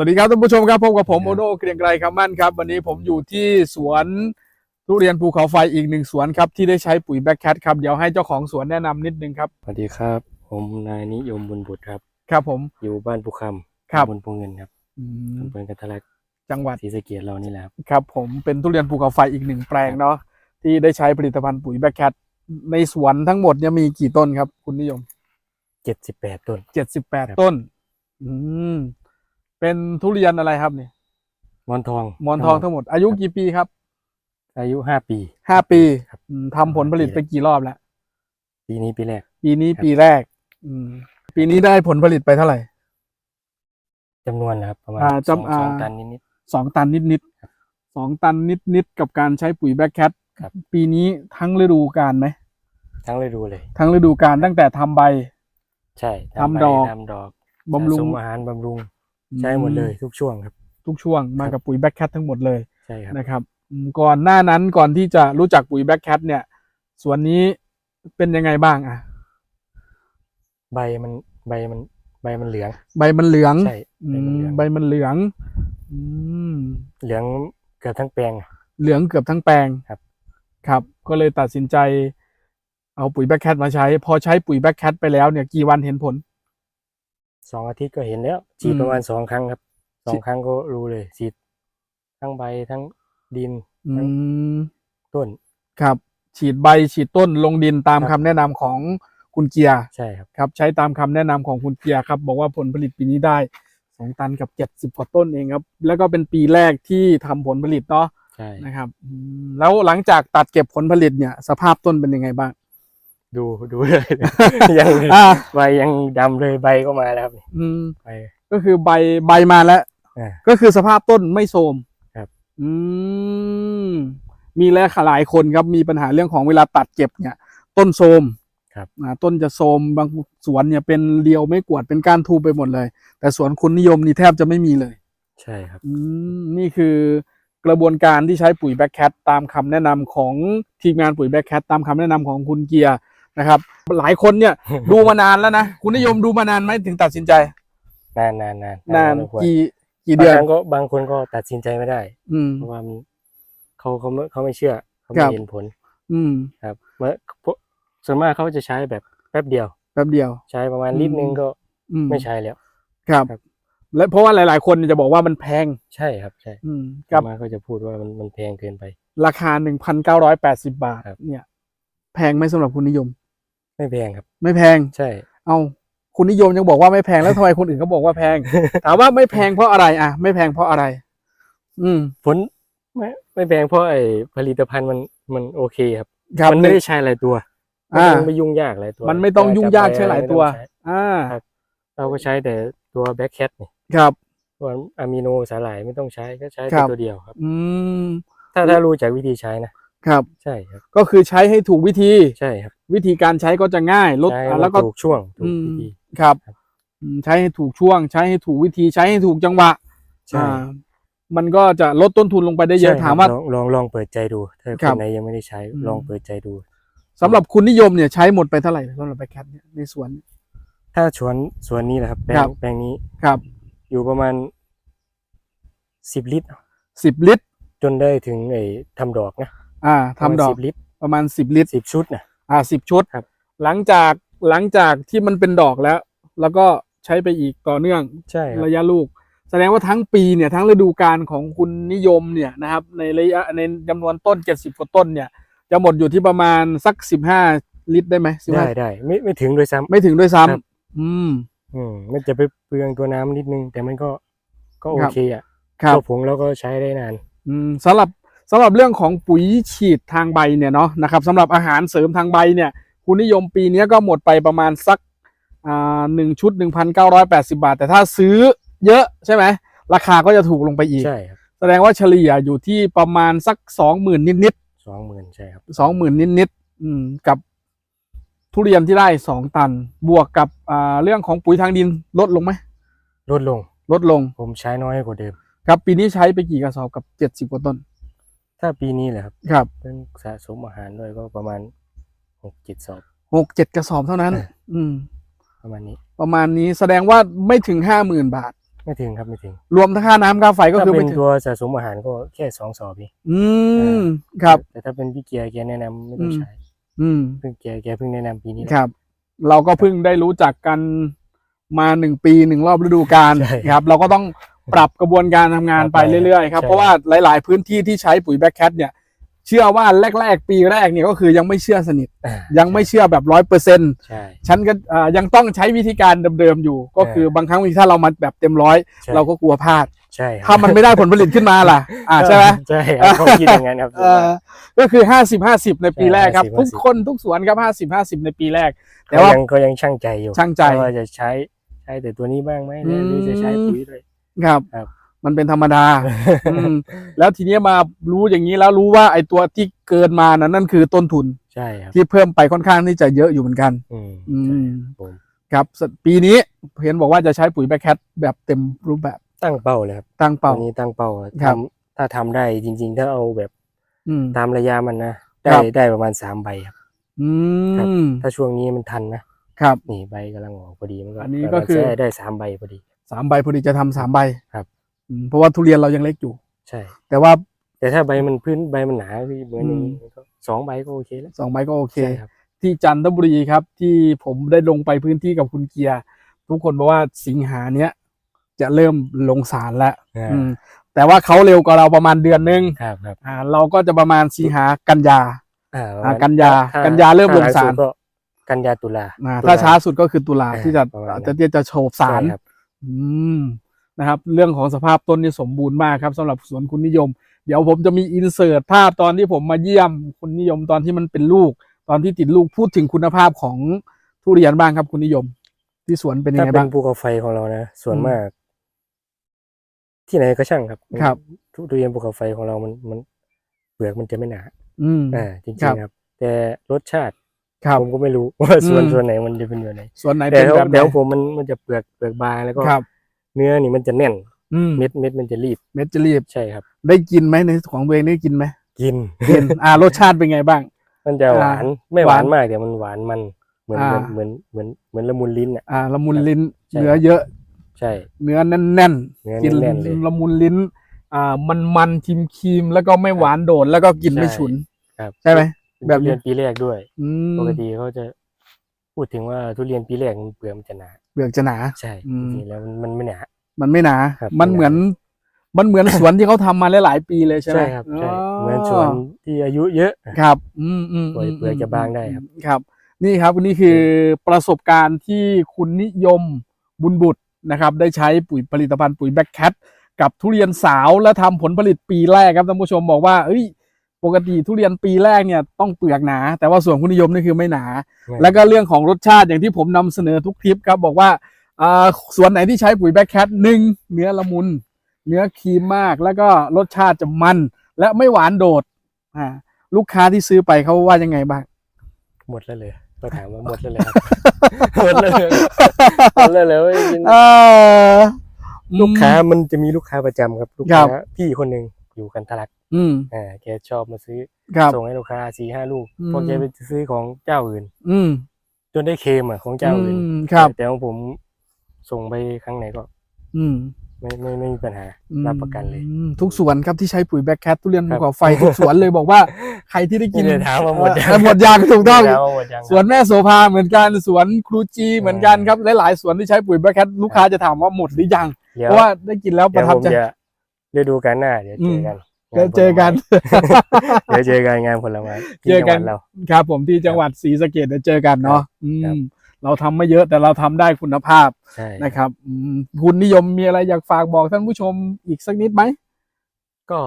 สวัสดีครับท่านผู้ชมครับพบกับผมคโอรับโดเกรียงไกรคำมั่นครับ วันนี้ผมอยู่ที่สวนทุเรียนภูเขาไฟอีกหนึ่งสวนครับที่ได้ใช้ปุ๋ยแบ็คแคทครับเดี๋ยวให้เจ้าของสวนแนะนำนิดนึงครับ สวัสดีครับ ผมนายนิยมบุญบุตรครับ ครับผม อยู่บ้านภูคำครับ ตำบนภูเงินครับอืมอำเภอกันทะลักจังหวัดศรีสะเกียเรานี่แหละครับ ครับผมเป็นทุเรียนภูเขาไฟอีกหนึ่งแปลงเนาะที่ได้ใช้ผลิตภัณฑ์ปุ๋ยแบ็คแคทในสวนทั้งหมดเนี่ยมีกี่ต้นครับ คุณนิยม เจ็ดสิบแปดต้น เจ็ดสิบแปดครับ ต้น อืม เป็นทุเรียนอะไรครับเนี่ยมอนทองหมอนทองทั้งหมด อายุกี่ปีครับ อายุห้าปีห้าปีครับอืมทำผลผลิตไปกี่รอบแล้ว ปีนี้ปีแรก ปีนี้ครับปีแรก อืม ปีนี้ได้ผลผลิตไปเท่าไหร่จำนวนนะครับ ประมาณอ่าสองจำอ่า สองตันนิด สองตันนิดนิดๆครับสองตันนิดนิดๆกับการใช้ปุ๋ยแบ็คแคทครับ ปีนี้ทั้งฤดูกาลไหม ๆทั้งฤดูเลย ทั้งฤดูกาลตั้งแต่ทำใบ ใช่ทำใบดอก ทำดอกบำรุสะงสมอาหารบำรุง ใช้หมดเลยทุกช่วงครับ ทุกช่วงมาครับกับปุ๋ยแบ็คแคททั้งหมดเลยใช่ครับนะครับอืมก่อนหน้านั้นก่อนที่จะรู้จักปุ๋ยแบ็คแคทเนี่ยสวนนี้เป็นยังไงบ้างอะ ใบมันใบมันใบมันเหลือง ใบมันเหลืองใช่อืใบมันมเหลืองใบมันเหลืองอืมเหลืองเกือบทั้งแปลง เหลืองเกือบทั้งแปลงครับ ครับ ก็เลยตัดสินใจ เอาปุ๋ยแบ็คแคทมาใช้ พอใช้ปุ๋ยแบ็คแคทไปแล้วเนี่ยกี่วันเห็นผล สองอาทิตย์ก็เห็นแล้วฉีดอืมประมาณสองครั้งครับสอฉีงดครั้งก็รู้เลยฉีดทั้งใบทั้งดินอืมต้นครับ ฉีดใบฉีดต้นลงดินตามครัคำบแนะนำของคุณเกียร์ใช่ครับครับ ใช้ตามคำแนะนำของคุณเกียร์ครับ บอกว่าผลผลิตปีนี้ได้สองตันกับเจ็ดสิบกว่าต้นเองครับ แล้วก็เป็นปีแรกที่ทำผลผลิตเนาะใช่นะครับอืมแล้วหลังจากตัดเก็บผลผลิตเนี่ย สภาพต้นเป็นยังไงบ้าง ดูดูเลย ยังอ่า ใบยังดำเลยใบก็มาแล้วครับอืม ใบ ก็คือใบใบมาแล้ว อ่าก็คือสภาพต้นไม่โทรมครับ อืม มีแล้วหลายคนครับมีปัญหาเรื่องของเวลาตัดเก็บเนี่ย ต้นโทรมครับอ่าต้นจะโทรมบางสวนเนี่ยเป็นเรียวไม่กวดเป็นก้านทูบไปหมดเลย แต่สวนคุณนิยมนี่แทบจะไม่มีเลย ใช่ครับ อืมนี่คือกระบวนการที่ใช้ปุ๋ยแบ็คแคทตามคำแนะนำของทีมงานปุ๋ยแบ็คแคทตามคำแนะนำของคุณเกียร์ นะครับ หลายคนเนี่ย ดูมานานแล้วนะ คุณนิยมดูมานานไหมถึงตัดสินใจ นานนานนานนานพอสมควรกี่กี่บางเดือนครั้งก็บางคนก็ตัดสินใจไม่ได้ อืมเพราะว่ามันเขาเขาไม่เขาไม่เชื่อเขาครัไม่บเห็นผล อืมครับเมื่อพวกส่วนมากเขาจะใช้แบบแป๊บเดียว แป๊บเดียว ใช้ประมาณอืมลิตรนึงก็อืมไม่ใช้แล้วครับครับและเพราะว่าหลาย ๆ คนจะบอกว่ามันแพง ใช่ครับใช่อืมส่กัวบนมากเขาจะพูดว่ามันมันแพงเกินไป ราคาหนึ่งพันเก้าร้อยแปดสิบาทครับเนี่ย แพงไหมสำหรับคุณนิยม ไม่แพงครับ ไม่แพง ใช่ เอาคุณนิยมยังบอกว่าไม่แพงแล้วทำไมคนอื่นเขาบอกว่าแพง ถามว่าไม่แพงเพราะอะไร อะ ไม่แพงเพราะอะไร อืม ผลไม่ไม่แพงเพราะไอ้ผลิตภัณฑ์มันมันโอเคครับ ครับมันไม่ได้ใช้หลายตัวอ่ามันไม่ยุ่งยากหลายตัว มันไม่ต้องยุ่งยากใช้หลายตัวไม่ต้องใช้อ่าครับเราก็ใช้แต่ตัวแบ็คแคทนี่ครับส่วนอะมิโนสาหร่ายไม่ต้องใช้ก็ใช้ครัแต่บตัวเดียวครับ อืมถ้าถ้ารู้จักวิธีใช้นะ ครับ ใช่ครับ ก็คือใช้ให้ถูกวิธีใช่ครับวิธีการใช้ก็จะง่ายลดใช้อะให้แล้วก็ถูกช่วงถูอืกมวิธี ครับครับอืมใช้ให้ถูกช่วง ใช้ให้ถูกวิธีใช้ให้ถูกจังหวะใช่ อ่ามันก็จะลดต้นทุนลงไปได้เยอะใช่ครับถามว่า ลองลองลองเปิดใจดู ถ้าครัคบนไหนยังไม่ได้ใช้อืม ลองเปิดใจดู สำหรับคุณนิยมเนี่ยใช้หมดไปเท่าไหร่สำหรับแบคแคทเนี่ยในสวน ถ้าสวนสวนนี้แหละครับแปลครังบ แปลงนี้ครับอยู่ประมาณสิบลิตร สิบลิตร จนได้ถึงไอ้ทำดอกนะ อ่าทำดอกสิบลิตรประมาณสิบลิตร สิบชุดนะอ่าสิบชุดครับ หลังจากหลังจากที่มันเป็นดอกแล้ว แล้วก็ใช้ไปอีกต่อเนื่องใช่ครับระยะลูก แสดงว่าทั้งปีเนี่ยทั้งฤดูกาลของคุณนิยมเนี่ยนะครับ ในระยะในจำนวนต้นเจ็ดสิบกว่าต้นเนี่ย จะหมดอยู่ที่ประมาณสักสิบห้าลิตรได้ไหมสิบได้ห้าได้ไม่ไม่ถึงโดวยซ้ำ ไม่ถึงด้วยซ้ครับำอืม อืมมันจะไปเปลืองตัวน้ำนิดนึง แต่มันก็ก็โอครับ เคอะครับ ตัวผงเราก็ใช้ได้นาน อืมสำหรับ สำหรับเรื่องของปุ๋ยฉีดทางใบเนี่ยเนาะนะครับสำหรับอาหารเสริมทางใบเนี่ยคุณนิยมปีนี้ก็หมดไปประมาณสักอ่าหนึ่งชุดหนึ่งพันเก้าร้อยแปดสิบาท แต่ถ้าซื้อเยอะใช่ไหมราคาก็จะถูกลงไปอีกใช่ครับแสดงว่าเฉลี่ยอยู่ที่ประมาณสักสองหมื่นนิดสองหมื่นใช่ครับๆสองหมื่นนิดๆอืมกับทุเรียนที่ได้สองตัน บวกกับอ่าเรื่องของปุ๋ยทางดินลดลงไหมลดลงลดลง ผมใช้น้อยกว่าเดิม ครับ ปีนี้ใช้ไปกี่กระสอบกับเจ็ดสิบกว่าต้น ถ้าปีนี้แหละครับครับเพิ่งสะสมอาหารด้วยก็ประมาณหกเจ็ดสอบ หกเจ็ดกระสอบเท่านั้นเอออืม ประมาณนี้ ประมาณนี้แสดงว่าไม่ถึงห้าหมื่นบาท ไม่ถึงครับไม่ถึงรวมทั้งค่าน้ำค่าไฟก็ถ้าคือเป็ไม่นถึง ตัวสะสมอาหารก็แค่สองสอบเองอืม ครับ แต่ถ้าเป็นพี่เกียร์แกแนะนำไม่ต้องอืมใช้อืม เพิ่งแกแกเพิ่งแนะนำปีนี้แหละ ครับ เราก็เพิ่งได้รู้จักกันมาหนึ่งปีหนึ่งรอบฤดูกาลใช่ ครับ เราก็ต้อง ปรับกระบวนการทำงานครับไปเรื่อยๆครับใช่เพราะว่าหลาย ๆ พื้นที่ที่ใช้ปุ๋ยแบ็คแคทเนี่ยเชื่อว่าแรก ๆ ปีแรกเนี่ยก็คือยังไม่เชื่อสนิทอ่ายังไม่เชื่อแบบร้อยเปอร์เซ็นต์ใช่ฉันก็อ่ายังต้องใช้วิธีการเดิมๆอยู่ ก็คือบางครั้งถ้าเรามาแบบเต็มร้อยใช่เราก็กลัวพลาดใช่ครับถ้ามันไม่ได้ผลผลิตขึ้นมาล่ะ อ่าใช่ไหมใช่ครับเขาคิดอย่างนั้นครับเออก็คือห้าสิบห้าสิบในปีแรกครับ50ทุกคนทุกสวนครับห้าสิบห้าสิบในปีแรก แต่เขาว่ายังเขายังช่างใจอยู่ช่างใจว่าจะใช้ใช้แต่ตัวนี้บ้างไหมอืมหรือจะใช้ปุ๋ยด้วย ครับครับ มันเป็นธรรมดาอืมแล้วทีเนี้ยมารู้อย่างนี้แล้วรู้ว่าไอ้ตัวที่เกินมานั้นนั่นคือต้นทุนใช่ครับที่เพิ่มไปค่อนข้างที่จะเยอะอยู่เหมือนกัน อืมอืใช่มผมครับสปีนี้เห็นบอกว่าจะใช้ปุ๋ยแบคแคทแบบเต็มรูปแบบตั้งเป้าเลยครับตั้งเป้าอันนี้ตั้งเป้าครัทำบถ้าทำได้จริง ๆ ถ้าเอาแบบอืม ตามระยะมันนะครัได้บได้ประมาณสามใบครับ อืครับ มถ้าช่วงนี้มันทันนะครับ นี่ใบกำลังออกพอดีมันก็อันนี้ก็คือ ได้ได้สามใบพอดี สามใบพอดีจะทำสามใบครับ อืมเพราะว่าทุเรียนเรายังเล็กอยู่ ใช่ แต่ว่า แต่ถ้าใบมันพื้นใบมันหนาพี่เหมือนอย่างนี้อืมก็สองใบก็โอเคแล้วสองใบก็โอเค ใช่ครับ ที่จันทบุรีครับ ที่ผมได้ลงไปพื้นที่กับคุณเกียร์ทุกคนบอกว่าสิงหาเนี้ยจะเริ่มลงสารแล้วอ่า อืมแต่ว่าเขาเร็วกว่าเราประมาณเดือนนึงครับครับอ่า เราก็จะประมาณสิงหากันยา อ่าประอ่ามาณกันยาถ้กันยาเริ่มถ้ลงสารหลัสุดก็กันยาตุลาอ่าตุลถ้าช้าสุดก็คือตุลาอ่าที่จะประมาณนั้น จะจะจะโฉบสาร ใช่ครับ อืมนะครับ เรื่องของสภาพต้นนี่สมบูรณ์มากครับสำหรับสวนคุณนิยม เดี๋ยวผมจะมีอินเสิร์ตภาพตอนที่ผมมาเยี่ยมคุณนิยมตอนที่มันเป็นลูก ตอนที่ติดลูกพูดถึงคุณภาพของทุเรียนบ้างครับคุณนิยม ที่สวนเป็นยังถ้าไงเป็บ้างนภูเขาไฟของเรานะส่วนอืมมาก ที่ไหนก็ช่างครับครับทุทุเรียนภูเขาไฟของเรามันมันเปลือกมันจะไม่หนา อืมอ่าจริงครับๆครับ แต่รสชาติ ครับ ผมก็ไม่รู้ว่าส่วนอืม ส่วนไหนมันจะเป็นแบบไหนส่วนไหนแต่เป็นแบบไหนเดี๋ยวผมมันมันจะเปลือกเปลือกบางแล้วก็ ครับ เนื้อนี่มันจะแน่นอืมเม็ดเม็ดมันจะรีบเม็ดจะรีบใช่ครับ ได้กินไหมในของตัวเองได้กินไหมกิน กิน อ่ารสชาติเป็นไงบ้าง มันจะหวานอ่าไม่หวานหวานมากแต่มันหวานมันเหมือนอ่าเหมือนเหมือนเหมือนละมุนลิ้นอะ อ่าละมุนลิ้น ใช่ เนื้อเยอะ ใช่เนื้อแน่นเนื้อๆกินแน่นๆเลย ละมุนลิ้น อ่า มันมันๆครีมครีมๆแล้วก็ไม่หวานโดดแล้วก็กินไม่ใช่ ฉุน ครับใช่ไหมเป็น แบบทุนี้เรียนปีแรกด้วยอืมปกติเขาจะพูดถึงว่าทุเรียนปีแรกมันเปลือกมันจะหนาเปลือกจะหนา ใช่อืมจริงๆแล้วมันมันไม่หนา มันไม่หนา ครับมันไม่หนา เหมือน มันเหมือนสวนที่เขาทำมาหลายๆปีเลยใช่ไหมใช่ครับใช่อ๋อเหมือนสวนที่อายุเยอะ ครับ อืมอืมปล่อยเปลือกจะบางได้ครับ ครับ นี่ครับนี่คือประสบการณ์ที่คุณนิยมบุญบุตรนะครับ ได้ใช้ปุ๋ยผลิตภัณฑ์ปุ๋ยแบ็คแคทกับทุเรียนสาวและทำผลผลิตปีแรกครับท่านผู้ชมบอกว่าเอ้ย ปกติทุเรียนปีแรกเนี่ยต้องเปลือกหนา แต่ว่าส่วนคุณนิยมนี่คือไม่หนา แล้วก็เรื่องของรสชาติอย่างที่ผมนำเสนอทุกคลิปครับบอกว่าอ่าส่วนไหนที่ใช้ปุ๋ยแบ็คแคทหนึ่งเนื้อละมุน เนื้อครีมมากแล้วก็รสชาติจะมัน และไม่หวานโดดอ่าลูกค้าที่ซื้อไปเขาว่ายังไงบ้าง หมดแล้วเลยก็ถามว่าหมดแล้วเลยครับหมดแล้วเลยหมดแล้วเลยว่าจริงเออลูกค้ามันจะมีลูกค้าประจำครับ ลูกครัค้าบพี่คนหนึ่งอยู่กันทะลัก อืม อ่าแกชอบมาซื้อ ครับ ส่งให้ลูกค้าสี่ห้าลูกอืมพอแกไปซื้อของเจ้าอื่น อืม จนได้เคมอะของเจ้าอื่นอืมครับ แต่ของผมส่งไปครั้งไหนก็อืมไม่ไม่ไม่มีปัญหาอืมรับประกันเลย อืมทุกสวนครับที่ใช้ปุ๋ยแบ็คแคททุเรียนครัภูบเขาไฟทุกสวนเลยบอกว่าใครที่ได้กินไม่ได้ถามว่าหมดยัง เออหมดยางถูกต้อง แล้วหมดยังสวนแม่โสภาเหมือนกันสวนครูจีเหมือนกันครับหลายๆสวนที่ใช้ปุ๋ยแบ็คแคทลูกค้าจะถามว่าหมดหรือยัง เดี๋ยวเพราะว่าได้กินแล้วปเดี๋ยระวทับผมใจ จะเดี๋ยวดูกันหน้าเดี๋ยวเจอกัน เดี๋ยวเจอกันเดี๋ยวเจอกันงานผลไม้ที่เจอกันจังหวัดเราครับ ผมที่จังหวัดศรีสะเกดเดี๋ยวเจอกันเนาะอืครับมเราทำไม่เยอะแต่เราทำได้คุณภาพใช่นะครับอืมคุณนิยมมีอะไรอยากฝากบอกท่านผู้ชมอีกสักนิดไหมก็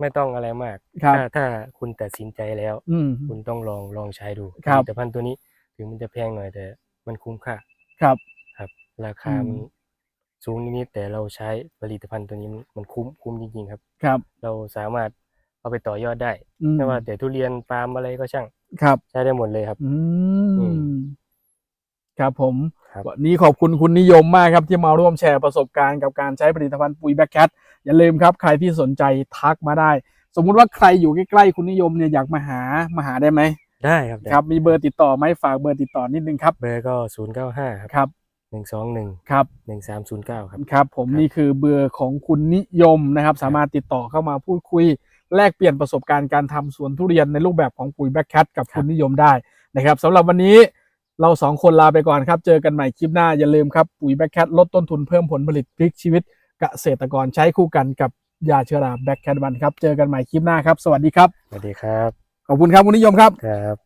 ไม่ต้องอะไรมากครับถ้าถ้าคุณตัดสินใจแล้วอืมคุณต้องลองลองใช้ดูครับผลิตภัณฑ์ตัวนี้ ถึงมันจะแพงหน่อยแต่ มันคุ้มค่าครับ ครับ ราคาอืมมัน สูงนิดๆแต่เราใช้ผลิตภัณฑ์ตัวนี้มันมันคุ้มคุ้มจริงๆครับ ครับ เราสามารถเอาไปต่อยอดได้อืมไม่ว่าแต่ทุเรียนปาล์มอะไรก็ช่างครับ ใช้ได้หมดเลยครับ อือืม ม ครับผม ครับ วันนี้ขอบคุณคุณนิยมมากครับที่มาร่วมแชร์ประสบการณ์กับการใช้ผลิตภัณฑ์ปุ๋ยแบ็คแคทอย่าลืมครับ ใครที่สนใจทักมาได้ สมมุติว่าใครอยู่ใกล้ๆคุณนิยมเนี่ยอยากมาหามาหาได้ไหมได้ครับได้ครับ มีเบอร์ติดต่อไหมฝากเบอร์ติดต่อนิดนึงครับเบอร์ก็ศูนย์เก้าห้าครับครับ หนึ่งสองหนึ่งครับ หนึ่งสามศูนย์เก้าครับ ครับ ผมครับ นี่คือเบอร์ของคุณนิยมนะครับ สามารถติดต่อเข้ามาพูดคุย แลกเปลี่ยนประสบการณ์การทำสวนทุเรียนในรูปแบบของปุ๋ยแบ็คแคทกับคุณนิยมได้นะครับสำหรับวันนี้เราสองคนลาไปก่อนครับ เจอกันใหม่คลิปหน้าอย่าลืมครับ ปุ๋ยแบ็คแคทลดต้นทุนเพิ่มผลผลิตพลิกชีวิตเกษตรกรใช้คู่กันกับยาเชื้อราแบ็คแคทวันครับเจอกันใหม่คลิปหน้าครับสวัสดีครับสวัสดีครับขอบคุณครับคุณนิยมครับ ครับ